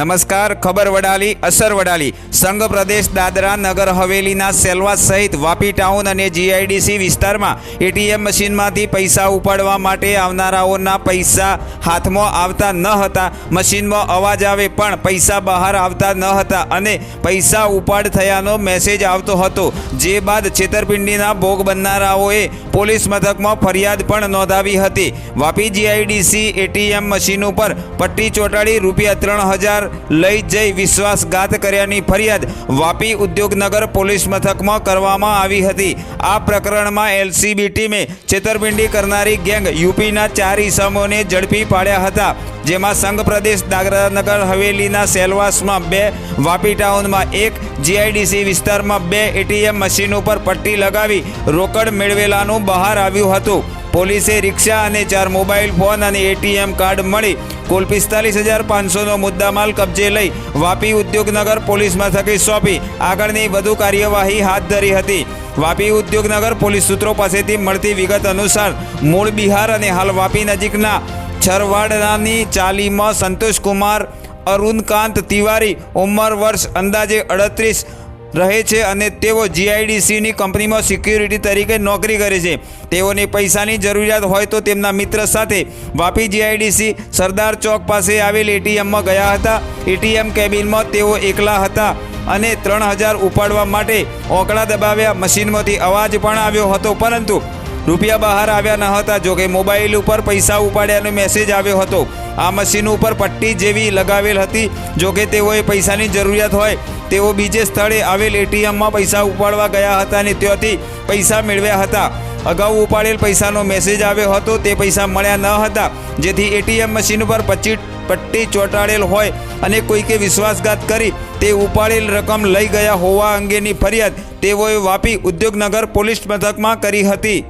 નમસ્કાર, ખબર વડાલી, અસર વડાલી. સંઘ પ્રદેશ દાદરા નગર હવેલીના સેલવા સહિત વાપી ટાઉન અને જીઆઈડીસી વિસ્તારમાં એટીએમ મશીનમાંથી પૈસા ઉપાડવા માટે આવનારાઓના પૈસા હાથમાં આવતા ન હતા. મશીનમાં અવાજ આવે પણ પૈસા બહાર આવતા ન હતા અને પૈસા ઉપાડ થયાનો મેસેજ આવતો હતો. જે બાદ છેતરપિંડીના ભોગ બનનારાઓએ પોલીસ મથકમાં ફરિયાદ પણ નોંધાવી હતી. વાપી જીઆઈડીસી એટીએમ મશીન ઉપર પટ્ટી ચોંટાડી રૂપિયા ત્રણ હજાર લઈ જઈ વિશ્વાસઘાત કર્યાની ફરિયાદ વાપી ઉદ્યોગનગર પોલીસ મથકમાં કરવામાં આવી હતી. આ પ્રકરણમાં એલસીબી ટીમે છેતરપિંડી કરનારી ગેંગ યુપીના ચાર ઇસમોને ઝડપી પાડ્યા હતા, જેમાં સંઘ પ્રદેશ દાદરાનગર હવેલીના સેલવાસમાં બે, વાપી ટાઉનમાં એક, જીઆઈડીસી વિસ્તારમાં બે એટીએમ મશીન ઉપર પટ્ટી લગાવી રોકડ મેળવેલાનું બહાર આવ્યું હતું. પોલીસે રિક્ષા અને ચાર મોબાઈલ, ફોન અને એટીએમ કાર્ડ મળી કુલ પિસ્તાલીસ હજાર પાંચસોનો મુદ્દામાલ કબજે લઈ વાપી ઉદ્યોગનગર પોલીસ મથકે સોંપી. આગળની વધુ કાર્યવાહી હાથ ધરી હતી. વાપી ઉદ્યોગનગર પોલીસ સૂત્રો પાસેથી મળતી વિગત અનુસાર મૂળ બિહાર અને હાલ વાપી નજીકના છરવાડનાની ચાલીમાં સંતોષકુમાર, અરુણકાંત તિવારી ઉંમર વર્ષ અંદાજે અડત્રીસ રહે છે અને તેઓ જીઆઈડીસીની કંપનીમાં સિક્યુરિટી તરીકે નોકરી કરે છે. તેઓને પૈસાની જરૂરિયાત હોય તો તેમના મિત્ર સાથે વાપી જીઆઈડીસી સરદાર ચોક પાસે આવેલ એટીએમમાં ગયા હતા. એટીએમ કેબિનમાં તેઓ એકલા હતા અને ત્રણ હજાર ઉપાડવા માટે ઓકળા દબાવ્યા. મશીનમાંથી અવાજ પણ આવ્યો હતો, પરંતુ રૂપિયા બહાર આવ્યા ન હતા જોકે મોબાઈલ ઉપર પૈસા ઉપાડ્યાનો મેસેજ આવ્યો હતો. આ મશીન ઉપર પટ્ટી જેવી લગાવેલ હતી જોકે તેઓએ પૈસાની જરૂરિયાત હોય તેઓ બીજે સ્થળે આવેલ એટીએમમાં પૈસા ઉપાડવા ગયા હતા અને ત્યાંથી પૈસા મેળવ્યા હતા. અગાઉ ઉપાડેલ પૈસાનો મેસેજ આવ્યો હતો, તે પૈસા મળ્યા ન હતા. જેથી એટીએમ મશીન ઉપર પચી પટ્ટી ચોંટાડેલ હોય અને કોઈકે વિશ્વાસઘાત કરી તે ઉપાડેલ રકમ લઈ ગયા હોવા અંગેની ફરિયાદ તેઓએ વાપી ઉદ્યોગનગર પોલીસ મથકમાં કરી હતી.